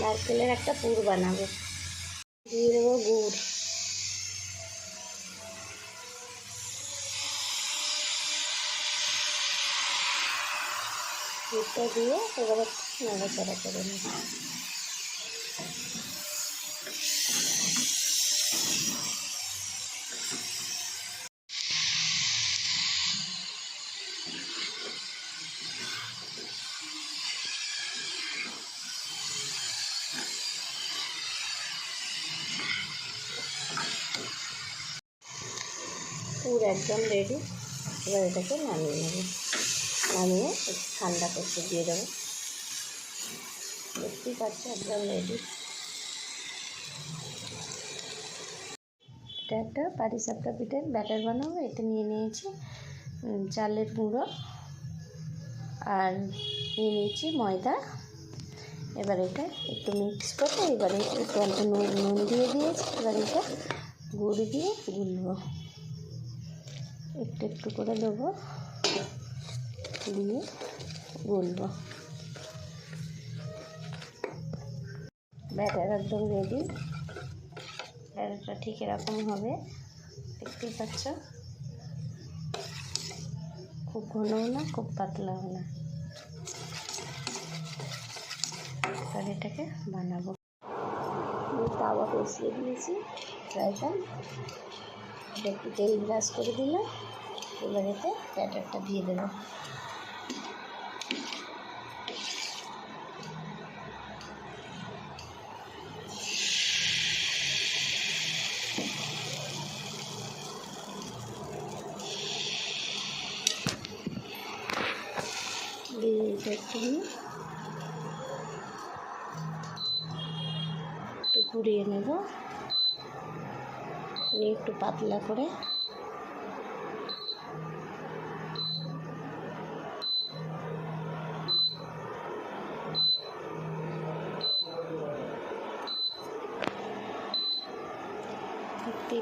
নারকেলের একটা পুর বানাবো। দিয়ে দেবো গুড়। গুড়টা দিয়ে এবারে নাড়াচাড়া করে নেব। পুর একদম রেডি এবার এটাকে নামিয়ে নেব। নামিয়ে একটু ঠান্ডা করতে দিয়ে দেবো। দেখতেই পাচ্ছি, একদম রেডি এটা একটা পাটিসাপটা পিঠের ব্যাটার বানাবো, এটা নিয়ে নিয়েছি চালের গুঁড়ো আর নিয়ে নিয়েছি ময়দা। এবার এটা একটু মিক্স করে এবারে একটু অল্প নুন নুন দিয়ে দিয়েছি, এবার এটা গুড় দিয়ে গুলবো একটু একটু করে দেবো। দিয়ে গুলবো ব্যাটার একদম রেডি ব্যাটারটা ঠিক এরকম হবে। দেখতেই পাচ্ছ? খুব ঘনও না, খুব পাতলাও না। এবার এটাকে বানাবো। তাওয়া বসিয়ে দিয়েছি, ফ্রাই প্যান। একটু তেল ব্রাশ করে দিলাম। এবার এতে ব্যাটারটা দিয়ে দেবো। দিয়ে একটু একটু ঘুরিয়ে নেব। নিয়ে একটু পাতলা করে।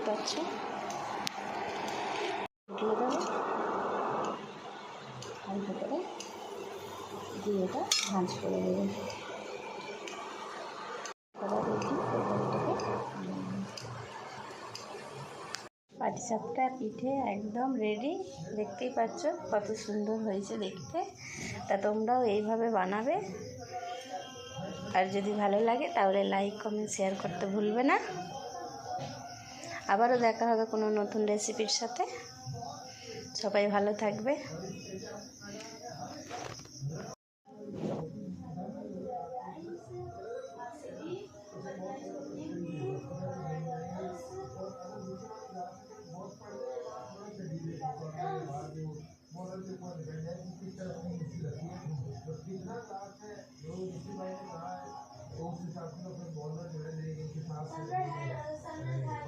পাচ্ছ? অল্প করে দিয়ে এটা ভাঁজ করে দেবো এবার দেখি পাটিসাপটা পিঠে একদম রেডি দেখতেই পাচ্ছ, কত সুন্দর হয়েছে দেখতে। তা তোমরাও এইভাবে বানাবে। আর যদি ভালো লাগে, তাহলে লাইক কমেন্ট শেয়ার করতে ভুলবে না। আবারও দেখা হবে কোনো নতুন রেসিপির সাথে। সবাই ভালো থাকবে। सामने